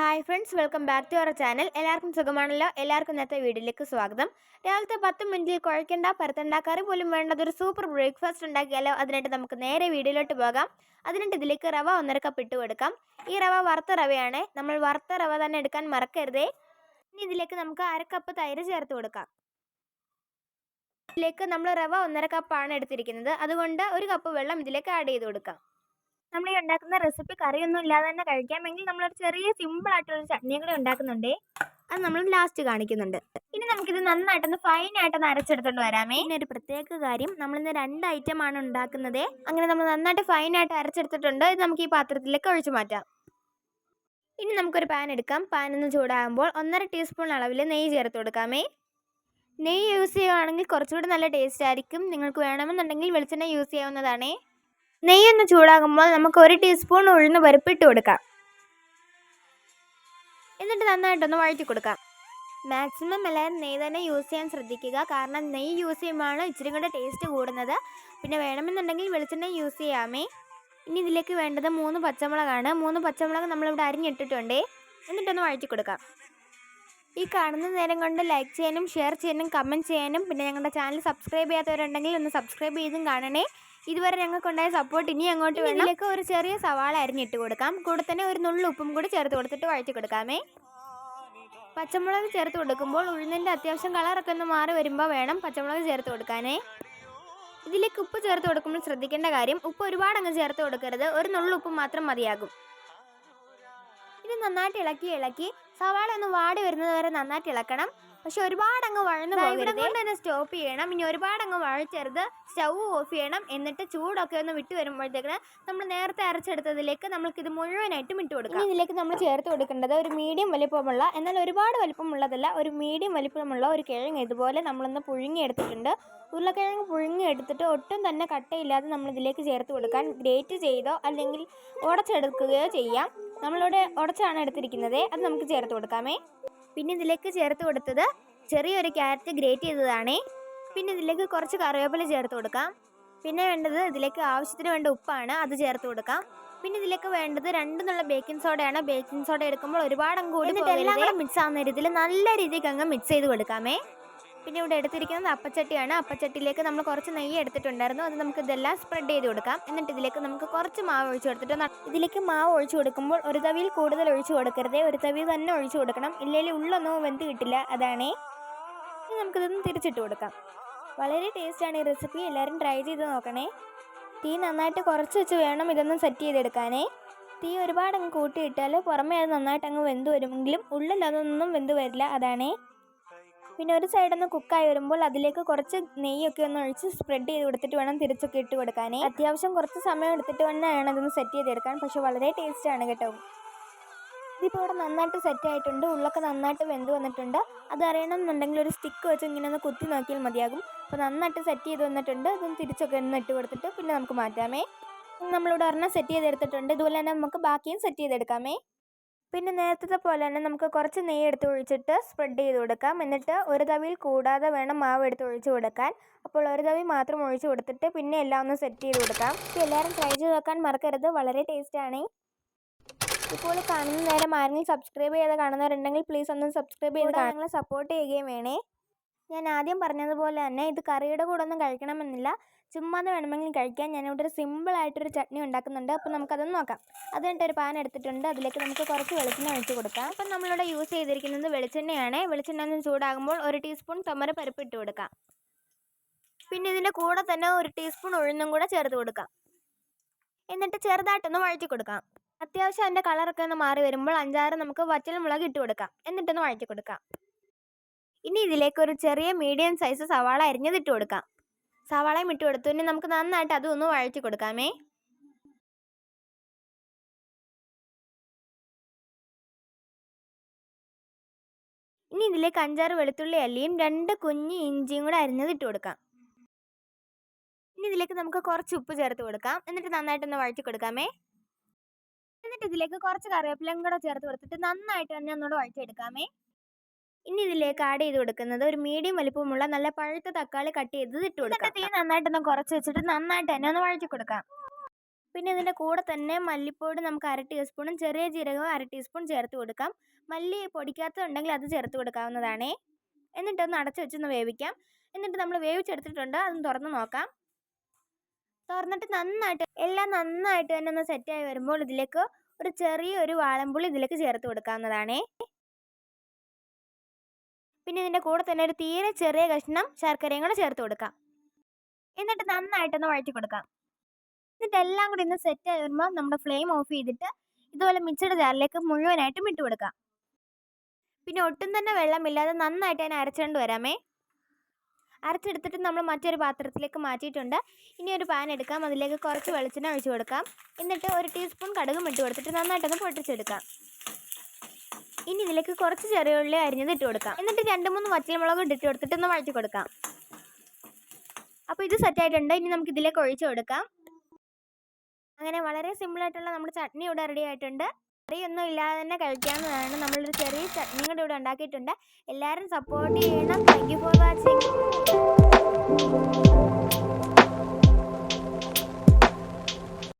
Hi friends welcome back to our channel എല്ലാവർക്കും സുഖമാണല്ലോ? എല്ലാവർക്കും ഇന്നത്തെ വീഡിയോയിലേക്ക് സ്വാഗതം. രാവിലത്തെ പത്ത് മിനിറ്റിൽ കുഴക്കേണ്ട പരത്തണ്ട കറി പോലും വേണ്ടത് ഒരു സൂപ്പർ ബ്രേക്ക്ഫാസ്റ്റ് ഉണ്ടാക്കിയാലോ? അതിനായിട്ട് നമുക്ക് നേരെ വീഡിയോയിലോട്ട് പോകാം. അതിനായിട്ട് ഇതിലേക്ക് റവ ഒന്നര കപ്പ് ഇട്ട് കൊടുക്കാം. ഈ റവ വറുത്ത റവയാണ്. നമ്മൾ വറുത്ത റവ തന്നെ എടുക്കാൻ മറക്കരുതേ. ഇനി ഇതിലേക്ക് നമുക്ക് അര കപ്പ് തൈര് ചേർത്ത് കൊടുക്കാം. ഇതിലേക്ക് നമ്മൾ റവ ഒന്നര കപ്പാണ് എടുത്തിരിക്കുന്നത്. അതുകൊണ്ട് ഒരു കപ്പ് വെള്ളം ഇതിലേക്ക് ആഡ് ചെയ്ത് കൊടുക്കാം. നമ്മൾ ഈ ഉണ്ടാക്കുന്ന റെസിപ്പി കറിയൊന്നും ഇല്ലാതെ തന്നെ കഴിക്കാമെങ്കിൽ നമ്മളൊരു ചെറിയ സിമ്പിൾ ആയിട്ടുള്ള ചട്നിയും കൂടെ ഉണ്ടാക്കുന്നുണ്ടേ. അത് നമ്മൾ ലാസ്റ്റ് കാണിക്കുന്നുണ്ട്. ഇനി നമുക്കിത് നന്നായിട്ടൊന്ന് ഫൈൻ ആയിട്ടൊന്ന് അരച്ചെടുത്തോണ്ട് വരാമേ. പിന്നെ ഒരു പ്രത്യേക കാര്യം നമ്മൾ ഇന്ന് രണ്ട് ഐറ്റം ആണ് ഉണ്ടാക്കുന്നത്. അങ്ങനെ നമ്മൾ നന്നായിട്ട് ഫൈൻ ആയിട്ട് അരച്ചെടുത്തിട്ടുണ്ട്. ഇത് നമുക്ക് ഈ പാത്രത്തിലേക്ക് ഒഴിച്ചു മാറ്റാം. ഇനി നമുക്കൊരു പാൻ എടുക്കാം. പാൻ ഒന്ന് ചൂടാകുമ്പോൾ ഒന്നര ടീസ്പൂൺ അളവിൽ നെയ്യ് ചേർത്ത് കൊടുക്കാമേ. നെയ്യ് യൂസ് ചെയ്യുകയാണെങ്കിൽ കുറച്ചുകൂടി നല്ല ടേസ്റ്റ് ആയിരിക്കും. നിങ്ങൾക്ക് വേണമെന്നുണ്ടെങ്കിൽ വെളിച്ചെണ്ണ യൂസ് ചെയ്യാവുന്നതാണേ. നെയ്യൊന്ന് ചൂടാകുമ്പോൾ നമുക്ക് ഒരു ടീസ്പൂൺ ഉഴുന്ന് പരിപ്പ് ഇട്ട് കൊടുക്കാം. എന്നിട്ട് നന്നായിട്ടൊന്ന് വഴറ്റി കൊടുക്കാം. മാക്സിമം എല്ലാവരും നെയ്യ് തന്നെ യൂസ് ചെയ്യാൻ ശ്രദ്ധിക്കുക. കാരണം നെയ്യ് യൂസ് ചെയ്യുമ്പോഴാണ് ഇച്ചിരി കൂടെ ടേസ്റ്റ് കൂടുന്നത്. പിന്നെ വേണമെന്നുണ്ടെങ്കിൽ വെളിച്ചെണ്ണ യൂസ് ചെയ്യാമേ. ഇനി ഇതിലേക്ക് വേണ്ടത് മൂന്ന് പച്ചമുളകാണ്. മൂന്ന് പച്ചമുളക് നമ്മളിവിടെ അരിഞ്ഞിട്ടിട്ടുണ്ടേ. എന്നിട്ടൊന്ന് വഴറ്റി കൊടുക്കാം. ഈ കാണുന്ന നേരം കൊണ്ട് ലൈക്ക് ചെയ്യാനും ഷെയർ ചെയ്യാനും കമന്റ് ചെയ്യാനും പിന്നെ ഞങ്ങളുടെ ചാനൽ സബ്സ്ക്രൈബ് ചെയ്യാത്തവരുണ്ടെങ്കിൽ ഒന്ന് സബ്സ്ക്രൈബ് ചെയ്തും കാണണേ. ഇതുവരെ ഞങ്ങൾക്കുണ്ടായ സപ്പോർട്ട് ഇനി അങ്ങോട്ട് വേണം ഇതിലേക്ക് ഒരു ചെറിയ സവാള അരിഞ്ഞിട്ട് കൊടുക്കാം. കൂടെ തന്നെ ഒരു നുള്ളു ഉപ്പും കൂടി ചേർത്ത് കൊടുത്തിട്ട് വഴറ്റി കൊടുക്കാമേ. പച്ചമുളക് ചേർത്ത് കൊടുക്കുമ്പോൾ ഉഴുന്നിന്റെ അത്യാവശ്യം കളറൊക്കെ ഒന്ന് മാറി വരുമ്പോൾ വേണം പച്ചമുളക് ചേർത്ത് കൊടുക്കാനേ. ഇതിലേക്ക് ഉപ്പ് ചേർത്ത് കൊടുക്കുമ്പോൾ ശ്രദ്ധിക്കേണ്ട കാര്യം ഉപ്പ് ഒരുപാട് അങ്ങ് ചേർത്ത് കൊടുക്കരുത്. ഒരു നുള്ളു ഉപ്പ് മാത്രം മതിയാകും. നന്നായിട്ട് ഇളക്കി ഇളക്കി. സവാള ഒന്ന് വാടി വരുന്നത് വരെ നന്നായിട്ട് ഇളക്കണം. പക്ഷെ ഒരുപാട് അങ്ങ് വഴന്ന് പോകരുത്. കൊണ്ട് തന്നെ സ്റ്റോപ്പ് ചെയ്യണം. ഇനി ഒരുപാട് അങ്ങ് വഴച്ചരുത്. സ്റ്റൗ ഓഫ് ചെയ്യണം. എന്നിട്ട് ചൂടൊക്കെ ഒന്ന് വിട്ട് വരുമ്പോഴത്തേക്ക് നമ്മൾ നേരത്തെ അരച്ചെടുത്തതിലേക്ക് നമ്മൾക്ക് ഇത് മുഴുവനായിട്ടും ഇട്ട് കൊടുക്കാം. ഇതിലേക്ക് നമ്മൾ ചേർത്ത് കൊടുക്കേണ്ടത് ഒരു മീഡിയം വലിപ്പമുള്ള എന്നാൽ ഒരുപാട് വലിപ്പമുള്ളതല്ല ഒരു മീഡിയം വലിപ്പമുള്ള ഒരു കിഴങ്ങ് ഇതുപോലെ നമ്മളൊന്ന് പുഴുങ്ങിയെടുത്തിട്ടുണ്ട്. ഉരുളക്കിഴങ്ങ് പുഴുങ്ങി എടുത്തിട്ട് ഒട്ടും തന്നെ കട്ടയില്ലാതെ നമ്മൾ ഇതിലേക്ക് ചേർത്ത് കൊടുക്കാൻ ഗ്രേറ്റ് ചെയ്തോ അല്ലെങ്കിൽ ഉടച്ചെടുക്കുകയോ ചെയ്യാം. നമ്മളിവിടെ ഉടച്ചാണ് എടുത്തിരിക്കുന്നത്. അത് നമുക്ക് ചേർത്ത് കൊടുക്കാമേ. പിന്നെ ഇതിലേക്ക് ചേർത്ത് കൊടുത്തത് ചെറിയൊരു ക്യാരറ്റ് ഗ്രേറ്റ് ചെയ്തതാണേ. പിന്നെ ഇതിലേക്ക് കുറച്ച് കറിവേപ്പില ചേർത്ത് കൊടുക്കാം. പിന്നെ വേണ്ടത് ഇതിലേക്ക് ആവശ്യത്തിന് വേണ്ട ഉപ്പാണ് അത് ചേർത്ത് കൊടുക്കാം. പിന്നെ ഇതിലേക്ക് വേണ്ടത് രണ്ടെന്നുള്ള ബേക്കിംഗ് സോഡയാണ് ബേക്കിംഗ് സോഡ എടുക്കുമ്പോൾ ഒരുപാട് അങ്ങ് കൂടി എല്ലാം കൂടെ മിക്സ് ആവുന്ന രീതിയിൽ നല്ല രീതിക്ക് അങ്ങ് മിക്സ് ചെയ്ത് കൊടുക്കാമേ. പിന്നെ ഇവിടെ എടുത്തിരിക്കുന്നത് അപ്പച്ചട്ടിയാണ്. അപ്പച്ചട്ടിയിലേക്ക് നമ്മൾ കുറച്ച് നെയ്യ് എടുത്തിട്ടുണ്ടായിരുന്നു. അത് നമുക്ക് ഇതെല്ലാം സ്പ്രെഡ് ചെയ്ത് കൊടുക്കാം. എന്നിട്ട് ഇതിലേക്ക് നമുക്ക് കുറച്ച് മാവ് ഒഴിച്ചു കൊടുത്തിട്ട് ഇതിലേക്ക് മാവ് ഒഴിച്ചു കൊടുക്കുമ്പോൾ ഒരു തവിയിൽ കൂടുതൽ ഒഴിച്ചു കൊടുക്കരുതേ. ഒരു തവി തന്നെ ഒഴിച്ചു കൊടുക്കണം. ഇല്ലെങ്കിൽ ഉള്ളൊന്നും വെന്ത് കിട്ടില്ല. അതാണേ. ഇനി നമുക്കിതൊന്ന് തിരിച്ചിട്ട് കൊടുക്കാം. വളരെ ടേസ്റ്റാണ് ഈ റെസിപ്പി എല്ലാവരും ട്രൈ ചെയ്ത് നോക്കണേ. തീ നന്നായിട്ട് കുറച്ച് വെച്ച് വേണം ഇതൊന്ന് സെറ്റ് ചെയ്തെടുക്കാനേ. തീ ഒരുപാട് അങ്ങ് കൂട്ടിയിട്ടാൽ പുറമേ അത് നന്നായിട്ട് അങ്ങ് വെന്ത് വരുമെങ്കിലും ഉള്ളിൽ അതൊന്നും വെന്ത് വരില്ല. അതാണേ. പിന്നെ ഒരു സൈഡൊന്ന് കുക്കായി വരുമ്പോൾ അതിലേക്ക് കുറച്ച് നെയ്യൊക്കെ ഒന്ന് ഒഴിച്ച് സ്പ്രെഡ് ചെയ്ത് കൊടുത്തിട്ട് വേണം തിരിച്ചൊക്കെ ഇട്ട് കൊടുക്കാനേ അത്യാവശ്യം കുറച്ച് സമയം എടുത്തിട്ട് വേണമെന്നാണ് വേണം ഇതൊന്ന് സെറ്റ് ചെയ്തെടുക്കാൻ. പക്ഷെ വളരെ ടേസ്റ്റാണ് കേട്ടോ. ഇതിപ്പോൾ ഇവിടെ നന്നായിട്ട് സെറ്റ് ആയിട്ടുണ്ട്. ഉള്ളൊക്കെ നന്നായിട്ട് വെന്ത് വന്നിട്ടുണ്ട്. അതറിയണം എന്നുണ്ടെങ്കിൽ ഒരു സ്റ്റിക്ക് വെച്ച് ഇങ്ങനെ ഒന്ന് കുത്തി നോക്കിയാൽ മതിയാകും. അപ്പോൾ നന്നായിട്ട് സെറ്റ് ചെയ്ത് വന്നിട്ടുണ്ട്. ഇതൊന്ന് തിരിച്ചൊക്കെ ഒന്ന് ഇട്ട് കൊടുത്തിട്ട് പിന്നെ നമുക്ക് മാറ്റാമേ. നമ്മളിവിടെ ഒരെണ്ണം സെറ്റ് ചെയ്തെടുത്തിട്ടുണ്ട്. ഇതുപോലെ തന്നെ നമുക്ക് ബാക്കിയും സെറ്റ് ചെയ്തെടുക്കാമേ. പിന്നെ നേരത്തെ പോലെ തന്നെ നമുക്ക് കുറച്ച് നെയ്യ് എടുത്ത് ഒഴിച്ചിട്ട് സ്പ്രെഡ് ചെയ്ത് കൊടുക്കാം. എന്നിട്ട് ഒരു തവിയിൽ കൂടാതെ വേണം മാവ് എടുത്ത് ഒഴിച്ച് കൊടുക്കാൻ. അപ്പോൾ ഒരു തവി മാത്രം ഒഴിച്ച് കൊടുത്തിട്ട് പിന്നെ എല്ലാം ഒന്ന് സെറ്റ് ചെയ്ത് കൊടുക്കാം. എല്ലാവരും ട്രൈ ചെയ്ത് നോക്കാൻ മറക്കരുത്. വളരെ ടേസ്റ്റാണ് ഇപ്പോൾ കാണുന്ന നേരം ആരെങ്കിലും സബ്സ്ക്രൈബ് ചെയ്ത് കാണുന്നവരുണ്ടെങ്കിൽ പ്ലീസ് ഒന്ന് സബ്സ്ക്രൈബ് ചെയ്ത് ഞങ്ങളെ സപ്പോർട്ട് ചെയ്യുകയും വേണേ. ഞാൻ ആദ്യം പറഞ്ഞതുപോലെ തന്നെ ഇത് കറിയുടെ കൂടെ ഒന്നും കഴിക്കണമെന്നില്ല. ചുമ്മാതെ വേണമെങ്കിലും കഴിക്കാൻ ഞാനിവിടെ ഒരു സിമ്പിൾ ആയിട്ടൊരു ചട്നി ഉണ്ടാക്കുന്നുണ്ട്. അപ്പോൾ നമുക്കതൊന്ന് നോക്കാം. അതിനായിട്ട് ഒരു പാൻ എടുത്തിട്ടുണ്ട്. അതിലേക്ക് നമുക്ക് കുറച്ച് വെളിച്ചെണ്ണ ഒഴിച്ച് കൊടുക്കാം. അപ്പം നമ്മളിവിടെ യൂസ് ചെയ്തിരിക്കുന്നത് വെളിച്ചെണ്ണയാണ്. വെളിച്ചെണ്ണ ഒന്ന് ചൂടാകുമ്പോൾ ഒരു ടീസ്പൂൺ തൊമര പരിപ്പ് ഇട്ട് കൊടുക്കാം. പിന്നെ ഇതിന്റെ കൂടെ തന്നെ ഒരു ടീസ്പൂൺ ഉഴുന്നും കൂടെ ചേർത്ത് കൊടുക്കാം. എന്നിട്ട് ചെറുതായിട്ടൊന്ന് വഴറ്റി കൊടുക്കാം. അത്യാവശ്യം അതിന്റെ കളറൊക്കെ ഒന്ന് മാറി വരുമ്പോൾ അഞ്ചാറ് നമുക്ക് വറ്റൽ മുളക് ഇട്ട് കൊടുക്കാം. എന്നിട്ടൊന്ന് വഴറ്റി കൊടുക്കാം. ഇനി ഇതിലേക്ക് ഒരു ചെറിയ മീഡിയം സൈസ് സവാള അരിഞ്ഞതിട്ട് കൊടുക്കാം. സവാളയും ഇട്ട് കൊടുത്തു. ഇനി നമുക്ക് നന്നായിട്ട് അതൊന്ന് വഴറ്റി കൊടുക്കാമേ. ഇനി ഇതിലേക്ക് അഞ്ചാറ് വെളുത്തുള്ളി അല്ലിയും രണ്ട് കുഞ്ഞ് ഇഞ്ചിയും കൂടെ അരിഞ്ഞത് ഇട്ട് കൊടുക്കാം. ഇനി ഇതിലേക്ക് നമുക്ക് കുറച്ച് ഉപ്പ് ചേർത്ത് കൊടുക്കാം. എന്നിട്ട് നന്നായിട്ടൊന്ന് വഴറ്റി കൊടുക്കാമേ. എന്നിട്ട് ഇതിലേക്ക് കുറച്ച് കറിവേപ്പിലയും കൂടെ ചേർത്ത് കൊടുത്തിട്ട് നന്നായിട്ട് തന്നെ ഒന്നുകൂടെ വഴറ്റിയെടുക്കാമേ. ഇനി ഇതിലേക്ക് ആഡ് ചെയ്ത് കൊടുക്കുന്നത് ഒരു മീഡിയം വലിപ്പമുള്ള നല്ല പഴുത്ത തക്കാളി കട്ട് ചെയ്തത് ഇട്ട് കൊടുക്കാം തീ നന്നായിട്ടൊന്ന് കുറച്ച് വെച്ചിട്ട് നന്നായിട്ട് തന്നെ ഒന്ന് വഴറ്റി കൊടുക്കാം. പിന്നെ ഇതിന്റെ കൂടെ തന്നെ മല്ലിപ്പൊടി നമുക്ക് അര ടീസ്പൂണും ചെറിയ ജീരകവും അര ടീസ്പൂൺ ചേർത്ത് കൊടുക്കാം. മല്ലി പൊടിക്കാത്തതുണ്ടെങ്കിൽ അത് ചേർത്ത് കൊടുക്കാവുന്നതാണേ. എന്നിട്ടൊന്ന് അടച്ചു വെച്ചൊന്ന് വേവിക്കാം. എന്നിട്ട് നമ്മൾ വേവിച്ചെടുത്തിട്ടുണ്ട് അതൊന്ന് തുറന്ന് നോക്കാം. തുറന്നിട്ട് നന്നായിട്ട് എല്ലാം നന്നായിട്ട് തന്നെ ഒന്ന് സെറ്റായി വരുമ്പോൾ ഇതിലേക്ക് ഒരു ചെറിയൊരു വാളമ്പുള്ളി ഇതിലേക്ക് ചേർത്ത് കൊടുക്കാവുന്നതാണേ. പിന്നെ ഇതിന്റെ കൂടെ തന്നെ ഒരു തീരെ ചെറിയ കഷ്ണം ശർക്കരയും കൂടെ ചേർത്ത് കൊടുക്കാം. എന്നിട്ട് നന്നായിട്ടൊന്ന് വഴറ്റി കൊടുക്കാം. എന്നിട്ട് എല്ലാം കൂടി ഒന്ന് ആയി വരുമ്പോൾ നമ്മുടെ ഫ്ലെയിം ഓഫ് ചെയ്തിട്ട് ഇതുപോലെ മിക്സഡ് ജാറിലേക്ക് മുഴുവനായിട്ടും ഇട്ട് കൊടുക്കാം. പിന്നെ ഒട്ടും തന്നെ വെള്ളമില്ലാതെ നന്നായിട്ട് അതിനെ അരച്ചുകൊണ്ട് വരാമേ. അരച്ചെടുത്തിട്ട് നമ്മൾ മറ്റൊരു പാത്രത്തിലേക്ക് മാറ്റിയിട്ടുണ്ട്. ഇനി ഒരു പാൻ എടുക്കാം. അതിലേക്ക് കുറച്ച് വെളിച്ചെണ്ണ ഒഴിച്ചു കൊടുക്കാം. എന്നിട്ട് ഒരു ടീസ്പൂൺ കടുകും ഇട്ട് കൊടുത്തിട്ട് നന്നായിട്ടൊന്ന് പൊട്ടിച്ചെടുക്കാം. ഇനി ഇതിലേക്ക് കുറച്ച് ചെറിയ ഉള്ളി അരിഞ്ഞത് ഇട്ട് കൊടുക്കാം. എന്നിട്ട് രണ്ട് മൂന്ന് പച്ചമുളക് ഇട്ടിട്ട് കൊടുത്തിട്ട് ഒന്ന് വഴറ്റി കൊടുക്കാം. അപ്പോൾ ഇത് സെറ്റ് ആയിട്ടുണ്ട്. ഇനി നമുക്ക് ഇതിലേക്ക് ഒഴിച്ചു കൊടുക്കാം. അങ്ങനെ വളരെ സിമ്പിളായിട്ടുള്ള നമ്മുടെ ചട്നി ഇവിടെ റെഡി ആയിട്ടുണ്ട്. കറിയൊന്നും ഇല്ലാതെ തന്നെ കഴിക്കാവുന്നതാണ്. നമ്മളൊരു ചെറിയ ചട്നി കൂടെ ഇവിടെ ഉണ്ടാക്കിയിട്ടുണ്ട്. എല്ലാവരും സപ്പോർട്ട് ചെയ്യണം. Thank for watching